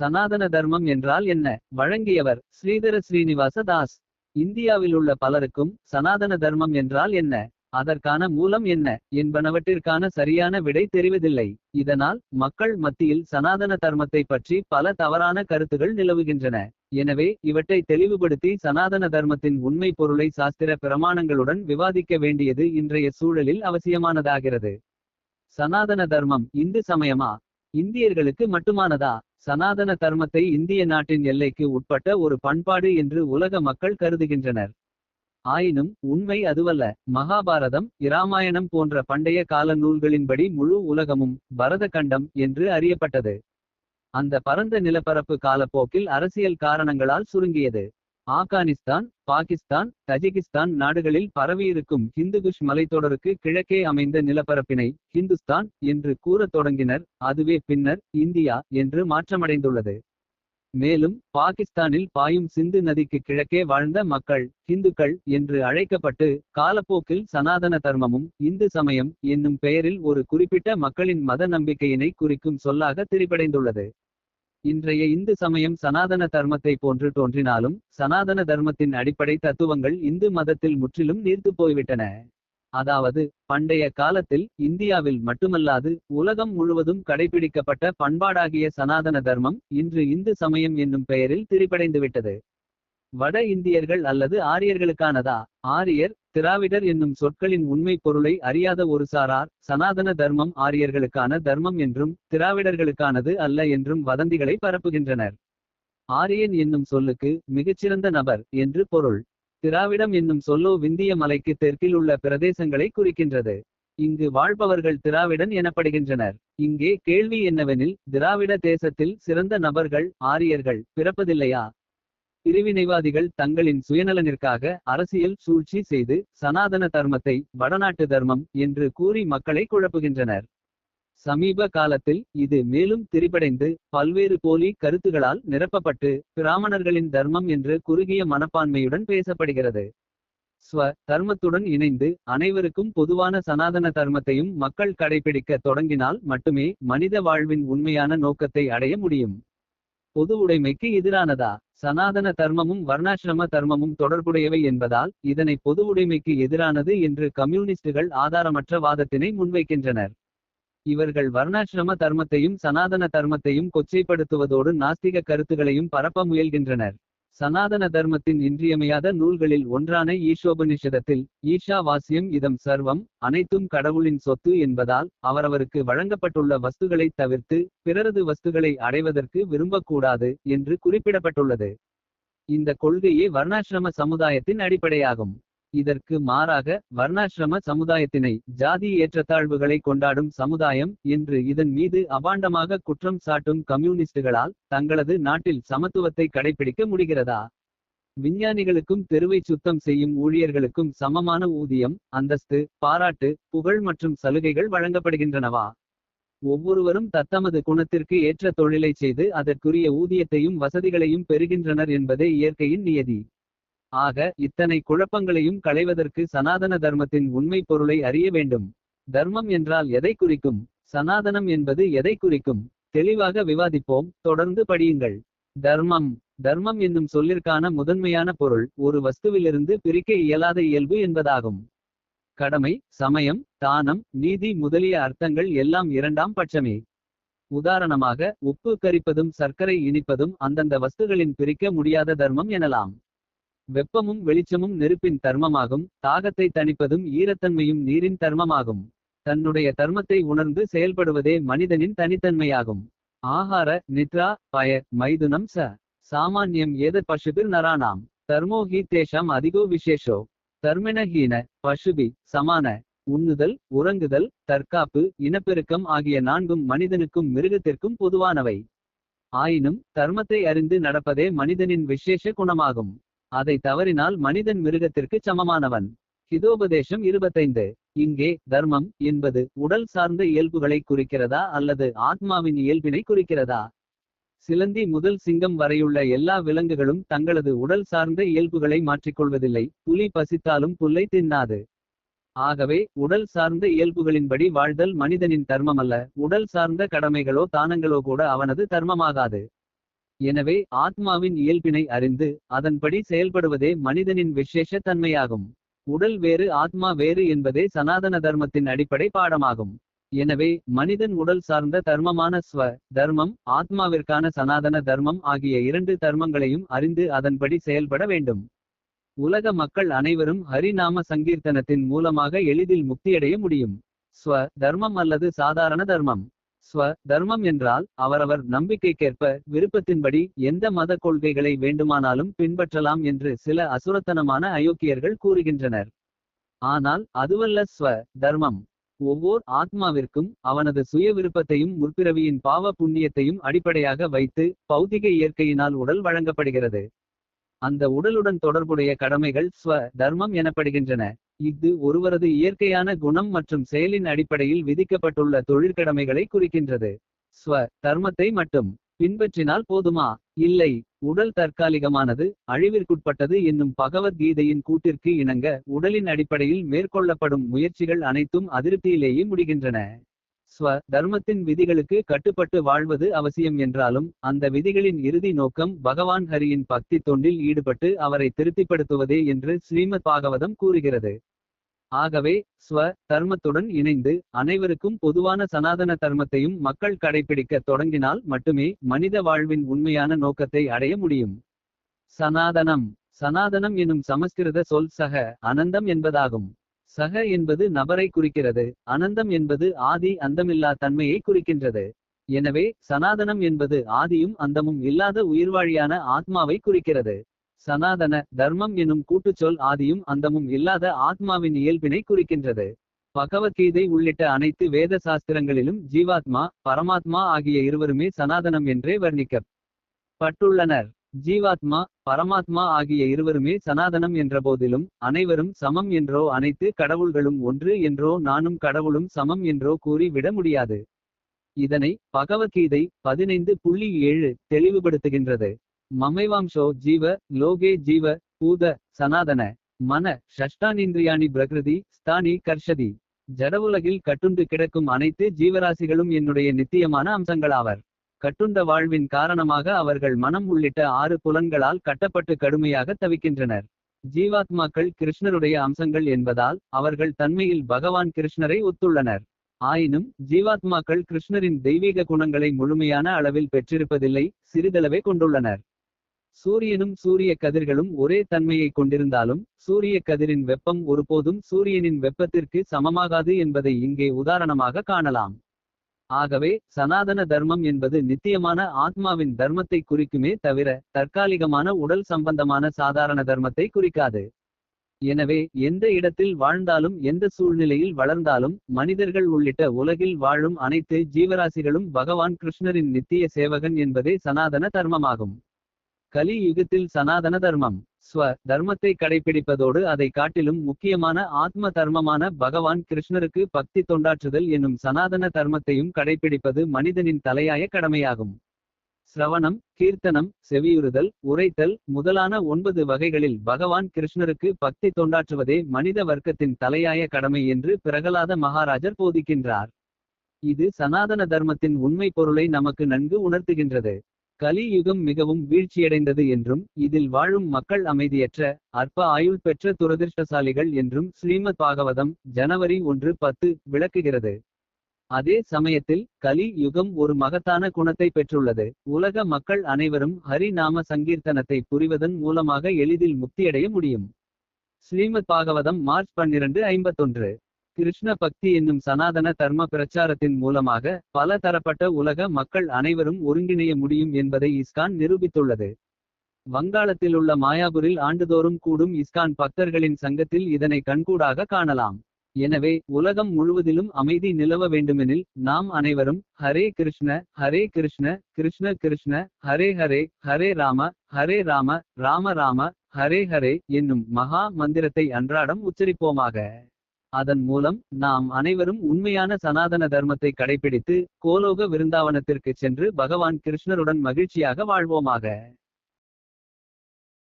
சனாதன தர்மம் என்றால் என்ன? வழங்கியவர் ஸ்ரீதர ஸ்ரீனிவாச தாஸ். இந்தியாவில் உள்ள பலருக்கும் சனாதன தர்மம் என்றால் என்ன? அதற்கான மூலம் என்ன? என்பனவற்றிற்கான சரியான விடை தெரிவதில்லை. இதனால் மக்கள் மத்தியில் சனாதன தர்மத்தை பற்றி பல தவறான கருத்துகள் நிலவுகின்றன. எனவே இவற்றை தெளிவுபடுத்தி சனாதன தர்மத்தின் உண்மை பொருளை சாஸ்திர பிரமாணங்களுடன் விவாதிக்க வேண்டியது இன்றைய சூழலில் அவசியமானதாகிறது. சனாதன தர்மம் இந்து சமயமா? இந்தியர்களுக்கு மட்டுமானதா? சனாதன தர்மத்தை இந்திய நாட்டின் எல்லைக்கு உட்பட்ட ஒரு பண்பாடு என்று உலக மக்கள் கருதுகின்றனர். ஆயினும் உண்மை அதுவல்ல. மகாபாரதம் இராமாயணம் போன்ற பண்டைய கால நூல்களின்படி முழு உலகமும் பரத கண்டம் என்று அறியப்பட்டது. அந்த பரந்த நிலப்பரப்பு காலப்போக்கில் அரசியல் காரணங்களால் சுருங்கியது. ஆப்கானிஸ்தான் பாகிஸ்தான் தஜிகிஸ்தான் நாடுகளில் பரவியிருக்கும் ஹிந்துகுஷ் மலைத்தொடருக்கு கிழக்கே அமைந்த நிலப்பரப்பினை ஹிந்துஸ்தான் என்று கூறத் தொடங்கினர். அதுவே பின்னர் இந்தியா என்று மாற்றமடைந்துள்ளது. மேலும் பாகிஸ்தானில் பாயும் சிந்து நதிக்கு கிழக்கே வாழ்ந்த மக்கள் ஹிந்துக்கள் என்று அழைக்கப்பட்டு காலப்போக்கில் சனாதன தர்மமும் இந்து சமயம் என்னும் பெயரில் ஒரு குறிப்பிட்ட மக்களின் மத நம்பிக்கையினை குறிக்கும் சொல்லாக திரிபடைந்துள்ளது. இன்றைய இந்து சமயம் சனாதன தர்மத்தை போன்று தோன்றினாலும் சனாதன தர்மத்தின் அடிப்படை தத்துவங்கள் இந்து மதத்தில் முற்றிலும் நீர்த்து போய்விட்டன. அதாவது பண்டைய காலத்தில் இந்தியாவில் மட்டுமல்லாது உலகம் முழுவதும் கடைபிடிக்கப்பட்ட பண்பாடாகிய சனாதன தர்மம் இன்று இந்து சமயம் என்னும் பெயரில் திரிபடைந்துவிட்டது. வட இந்தியர்கள் அல்லது ஆரியர்களுக்கானதா? ஆரியர் திராவிடர் என்னும் சொற்களின் உண்மை பொருளை அறியாத ஒரு சாரார் சனாதன தர்மம் ஆரியர்களுக்கான தர்மம் என்றும் திராவிடர்களுக்கானது அல்ல என்றும் வதந்திகளை பரப்புகின்றனர். ஆரியன் என்னும் சொல்லுக்கு மிகச்சிறந்த நபர் என்று பொருள். திராவிடம் என்னும் சொல்லோ விந்திய மலைக்கு தெற்கில் உள்ள பிரதேசங்களை குறிக்கின்றது. இங்கு வாழ்பவர்கள் திராவிடன் எனப்படுகின்றனர். இங்கே கேள்வி என்னவெனில் திராவிட தேசத்தில் சிறந்த நபர்கள் ஆரியர்கள் பிறப்பதில்லையா? பிரிவினைவாதிகள் தங்களின் சுயநலனிற்காக அரசியல் சூழ்ச்சி செய்து சனாதன தர்மத்தை வடநாட்டு தர்மம் என்று கூறி மக்களை குழப்புகின்றனர். சமீப காலத்தில் இது மேலும் திரிபடைந்து பல்வேறு போலி கருத்துகளால் நிரப்பப்பட்டு பிராமணர்களின் தர்மம் என்று குறுகிய மனப்பான்மையுடன் பேசப்படுகிறது. ஸ்வ தர்மத்துடன் இணைந்து அனைவருக்கும் பொதுவான சனாதன தர்மத்தையும் மக்கள் கடைபிடிக்க தொடங்கினால் மட்டுமே மனித வாழ்வின் உண்மையான நோக்கத்தை அடைய முடியும். பொது உடைமைக்கு எதிரானதா? சனாதன தர்மமும் வர்ணாசிரம தர்மமும் தொடர்புடையவை என்பதால் இதனை பொது உடைமைக்கு எதிரானது என்று கம்யூனிஸ்டுகள் ஆதாரமற்ற வாதத்தினை முன்வைக்கின்றனர். இவர்கள் வர்ணாசிரம தர்மத்தையும் சனாதன தர்மத்தையும் கொச்சைப்படுத்துவதோடு நாஸ்திக கருத்துகளையும் பரப்ப முயல்கின்றனர். சனாதன தர்மத்தின் இன்றியமையாத நூல்களில் ஒன்றான ஈஷோபனிஷதத்தில் ஈஷா வாசியம் இதம் சர்வம் அனைத்தும் கடவுளின் சொத்து என்பதால் அவரவருக்கு வழங்கப்பட்டுள்ள வஸ்துகளை தவிர்த்து பிறரது வஸ்துகளை அடைவதற்கு விரும்பக்கூடாது என்று குறிப்பிடப்பட்டுள்ளது. இந்த கொள்கையே வர்ணாசிரம சமுதாயத்தின் அடிப்படையாகும். இதற்கு மாறாக வர்ணாசிரம சமுதாயத்தினை ஜாதி ஏற்றத்தாழ்வுகளை கொண்டாடும் சமுதாயம் என்று இதன் மீது அபாண்டமாக குற்றம் சாட்டும் கம்யூனிஸ்டுகளால் தங்களது நாட்டில் சமத்துவத்தை கடைபிடிக்க முடிகிறதா? விஞ்ஞானிகளுக்கும் தெருவை சுத்தம் செய்யும் ஊழியர்களுக்கும் சமமான ஊதியம் அந்தஸ்து பாராட்டு புகழ் மற்றும் சலுகைகள் வழங்கப்படுகின்றனவா? ஒவ்வொருவரும் தத்தமது குணத்திற்கு ஏற்ற தொழிலை செய்து அதற்குரிய ஊதியத்தையும் வசதிகளையும் பெறுகின்றனர் என்பதே இயற்கையின் நியதி. ஆக இத்தனை குழப்பங்களையும் களைவதற்கு சனாதன தர்மத்தின் உண்மை பொருளை அறிய வேண்டும். தர்மம் என்றால் எதை குறிக்கும்? சனாதனம் என்பது எதை குறிக்கும்? தெளிவாக விவாதிப்போம் தொடர்ந்து படியுங்கள். தர்மம். தர்மம் என்னும் சொல்லிற்கான முதன்மையான பொருள் ஒரு வஸ்துவிலிருந்து பிரிக்க இயலாத இயல்பு என்பதாகும். கடமை சமயம் தானம் நீதி முதலிய அர்த்தங்கள் எல்லாம் இரண்டாம் பட்சமே. உதாரணமாக உப்பு கரிப்பதும் சர்க்கரை இனிப்பதும் அந்தந்த வஸ்துகளின் பிரிக்க முடியாத தர்மம் எனலாம். வெப்பமும் வெளிச்சமும் நெருப்பின் தர்மமாகும். தாகத்தை தணிப்பதும் ஈரத்தன்மையும் நீரின் தர்மமாகும். தன்னுடைய தர்மத்தை உணர்ந்து செயல்படுவதே மனிதனின் தனித்தன்மையாகும். ஆகார நித்ரா பய மைதுனம் ச. சாமான்யம் ஏத பசுபிர் நரானாம். தர்மோஹி தேஷாம் அதிகோ விசேஷோ. தர்மினஹீன பசுபி சமான உண்ணுதல் உறங்குதல் தற்காப்பு இனப்பெருக்கம் ஆகிய நான்கும் மனிதனுக்கும் மிருகத்திற்கும் பொதுவானவை. ஆயினும் தர்மத்தை அறிந்து நடப்பதே மனிதனின் விசேஷ குணமாகும். அதை தவறினால் மனிதன் மிருகத்திற்கு சமமானவன். ஹிதோபதேசம் இருபத்தைந்து. இங்கே தர்மம் என்பது உடல் சார்ந்த இயல்புகளை குறிக்கிறதா அல்லது ஆத்மாவின் இயல்பினை குறிக்கிறதா? சிலந்தி முதல் சிங்கம் வரையுள்ள எல்லா விலங்குகளும் தங்களது உடல் சார்ந்த இயல்புகளை மாற்றிக்கொள்வதில்லை. புலி பசித்தாலும் புல்லை தின்னாது. ஆகவே உடல் சார்ந்த இயல்புகளின்படி வாழ்தல் மனிதனின் தர்மமல்ல. உடல் சார்ந்த கடமைகளோ தானங்களோ கூட அவனது தர்மமாகாது. எனவே ஆத்மாவின் இயல்பினை அறிந்து அதன்படி செயல்படுவதே மனிதனின் விசேஷ தன்மையாகும் உடல் வேறு ஆத்மா வேறு என்பதே சனாதன தர்மத்தின் அடிப்படை பாடமாகும். எனவே மனிதன் உடல் சார்ந்த தர்மமான ஸ்வ தர்மம் ஆத்மாவிற்கான சனாதன தர்மம் ஆகிய இரண்டு தர்மங்களையும் அறிந்து அதன்படி செயல்பட வேண்டும். உலக மக்கள் அனைவரும் ஹரிநாம சங்கீர்த்தனத்தின் மூலமாக எளிதில் முக்தியடைய முடியும். ஸ்வ தர்மம் அல்லது சாதாரண தர்மம். ஸ்வ தர்மம் என்றால் அவரவர் நம்பிக்கைக்கேற்ப விருப்பத்தின்படி எந்த மத கொள்கைகளை வேண்டுமானாலும் பின்பற்றலாம் என்று சில அசுரத்தனமான அயோக்கியர்கள் கூறுகின்றனர். ஆனால் அதுவல்ல ஸ்வ தர்மம் ஒவ்வொர் ஆத்மாவிற்கும் அவனது சுய விருப்பத்தையும் முற்பிறவியின் பாவ புண்ணியத்தையும் அடிப்படையாக வைத்து பௌதிக இயற்கையினால் உடல் வழங்கப்படுகிறது. அந்த உடலுடன் தொடர்புடைய கடமைகள் ஸ்வ தர்மம் எனப்படுகின்றன. இது ஒருவரது இயற்கையான குணம் மற்றும் செயலின் அடிப்படையில் விதிக்கப்பட்டுள்ள தொழிற்கடமைகளை குறிக்கின்றது. ஸ்வ தர்மத்தை மட்டும் பின்பற்றினால் போதுமா? இல்லை. உடல் தற்காலிகமானது அழிவிற்குட்பட்டது என்னும் பகவத்கீதையின் கூட்டிற்கு இணங்க உடலின் அடிப்படையில் மேற்கொள்ளப்படும் முயற்சிகள் அனைத்தும் அதிருப்தியிலேயே முடிகின்றன. ஸ்வ தர்மத்தின் விதிகளுக்கு கட்டுப்பட்டு வாழ்வது அவசியம் என்றாலும் அந்த விதிகளின் இறுதி நோக்கம் பகவான் ஹரியின் பக்தி தொண்டில் ஈடுபட்டு அவரை திருப்திப்படுத்துவதே என்று ஸ்ரீமத் பாகவதம் கூறுகிறது. ஆகவே ஸ்வ தர்மத்துடன் இணைந்து அனைவருக்கும் பொதுவான சனாதன தர்மத்தையும் மக்கள் கடைபிடிக்க தொடங்கினால் மட்டுமே மனித வாழ்வின் உண்மையான நோக்கத்தை அடைய முடியும். சனாதனம். சனாதனம் எனும் சமஸ்கிருத சொல் சக அனந்தம் என்பதாகும். சக என்பது நபரை குறிக்கிறது அனந்தம் என்பது ஆதி அந்தமில்லா தன்மையை குறிக்கின்றது. எனவே சனாதனம் என்பது ஆதியும் அந்தமும் இல்லாத உயிர்வாழியான ஆத்மாவை குறிக்கிறது. சனாதன தர்மம் எனும் கூட்டுச்சொல் ஆதியும் அந்தமும் இல்லாத ஆத்மாவின் இயல்பினை குறிக்கின்றது. பகவத்கீதை உள்ளிட்ட அனைத்து வேத சாஸ்திரங்களிலும் ஜீவாத்மா பரமாத்மா ஆகிய இருவருமே சனாதனம் என்றே வர்ணிக்கப் பட்டுள்ளனர். ஜீவாத்மா பரமாத்மா ஆகிய இருவருமே சனாதனம் என்ற போதிலும் அனைவரும் சமம் என்றோ அனைத்து கடவுள்களும் ஒன்று என்றோ நானும் கடவுளும் சமம் என்றோ கூறி விட முடியாது. இதனை பகவத்கீதை பதினைந்து புள்ளி ஏழு தெளிவுபடுத்துகின்றது. மமைவாம்சோ ஜீவ லோகே ஜீவ பூத சனாதன மன ஷஷ்டானிந்திரியாணி பிரகிருதி ஸ்தானி கர்ஷதி. ஜடவுலகில் கட்டுண்டு கிடக்கும் அனைத்து ஜீவராசிகளும் என்னுடைய நித்தியமான அம்சங்களாவர். கட்டுண்ட வாழ்வின் காரணமாக அவர்கள் மனம் உள்ளிட்ட ஆறு புலன்களால் கட்டப்பட்டு கடுமையாக தவிக்கின்றனர். ஜீவாத்மாக்கள் கிருஷ்ணருடைய அம்சங்கள் என்பதால் அவர்கள் தன்மையில் பகவான் கிருஷ்ணரை ஒத்துள்ளனர். ஆயினும் ஜீவாத்மாக்கள் கிருஷ்ணரின் தெய்வீக குணங்களை முழுமையான அளவில் பெற்றிருப்பதில்லை சிறிதளவே கொண்டுள்ளனர். சூரியனும் சூரிய கதிர்களும் ஒரே தன்மையை கொண்டிருந்தாலும் சூரிய கதிரின் வெப்பம் ஒருபோதும் சூரியனின் வெப்பத்திற்கு சமமாகாது என்பதை இங்கே உதாரணமாக காணலாம். ஆகவே சனாதன தர்மம் என்பது நித்தியமான ஆத்மாவின் தர்மத்தை குறிக்குமே தவிர தற்காலிகமான உடல் சம்பந்தமான சாதாரண தர்மத்தை குறிக்காது. எனவே எந்த இடத்தில் வாழ்ந்தாலும் எந்த சூழ்நிலையில் வளர்ந்தாலும் மனிதர்கள் உள்ளிட்ட உலகில் வாழும் அனைத்து ஜீவராசிகளும் பகவான் கிருஷ்ணரின் நித்திய சேவகன் என்பதே சனாதன தர்மமாகும். கலி யுகத்தில் சனாதன தர்மம். ஸ்வ தர்மத்தை கடைபிடிப்பதோடு அதை காட்டிலும் முக்கியமான ஆத்ம தர்மமான பகவான் கிருஷ்ணருக்கு பக்தி தொண்டாற்றுதல் என்னும் சனாதன தர்மத்தையும் கடைபிடிப்பது மனிதனின் தலையாய கடமையாகும். சிரவணம் கீர்த்தனம் செவியுறுதல் உரைத்தல் முதலான ஒன்பது வகைகளில் பகவான் கிருஷ்ணருக்கு பக்தி தொண்டாற்றுவதே மனித வர்க்கத்தின் தலையாய கடமை என்று பிரகலாத மகாராஜர் போதிக்கின்றார். இது சனாதன தர்மத்தின் உண்மை பொருளை நமக்கு நன்கு உணர்த்துகின்றது. கலி யுகம் மிகவும் வீழ்ச்சியடைந்தது என்றும் இதில் வாழும் மக்கள் அமைதியற்ற அற்ப ஆயுள் பெற்ற துரதிர்ஷ்டசாலிகள் என்றும் ஸ்ரீமத் பாகவதம் ஜனவரி ஒன்று பத்து விளக்குகிறது. அதே சமயத்தில் கலி யுகம் ஒரு மகத்தான குணத்தை பெற்றுள்ளது. உலக மக்கள் அனைவரும் ஹரி நாம சங்கீர்த்தனத்தை புரிவதன் மூலமாக எளிதில் முக்தியடைய முடியும். ஸ்ரீமத் பாகவதம் மார்ச் பன்னிரண்டு ஐம்பத்தொன்று. கிருஷ்ண பக்தி என்னும் சனாதன தர்ம பிரச்சாரத்தின் மூலமாக பல தரப்பட்ட உலக மக்கள் அனைவரும் ஒருங்கிணைய முடியும் என்பதை இஸ்கான் நிரூபித்துள்ளது. வங்காளத்திலுள்ள மாயாபுரில் ஆண்டுதோறும் கூடும் இஸ்கான் பக்தர்களின் சங்கத்தில் இதனை கண்கூடாக காணலாம். எனவே உலகம் முழுவதிலும் அமைதி நிலவ வேண்டுமெனில் நாம் அனைவரும் ஹரே கிருஷ்ண ஹரே கிருஷ்ண கிருஷ்ண கிருஷ்ண ஹரே ஹரே ஹரே ராம ஹரே ராம ராம ராம ஹரே ஹரே என்னும் மகா மந்திரத்தை அன்றாடம் உச்சரிப்போமாக. அதன் மூலம் நாம் அனைவரும் உண்மையான சனாதன தர்மத்தை கடைபிடித்து கோலோக விருந்தாவனத்திற்கு சென்று பகவான் கிருஷ்ணருடன் மகிழ்ச்சியாக வாழ்வோமாக.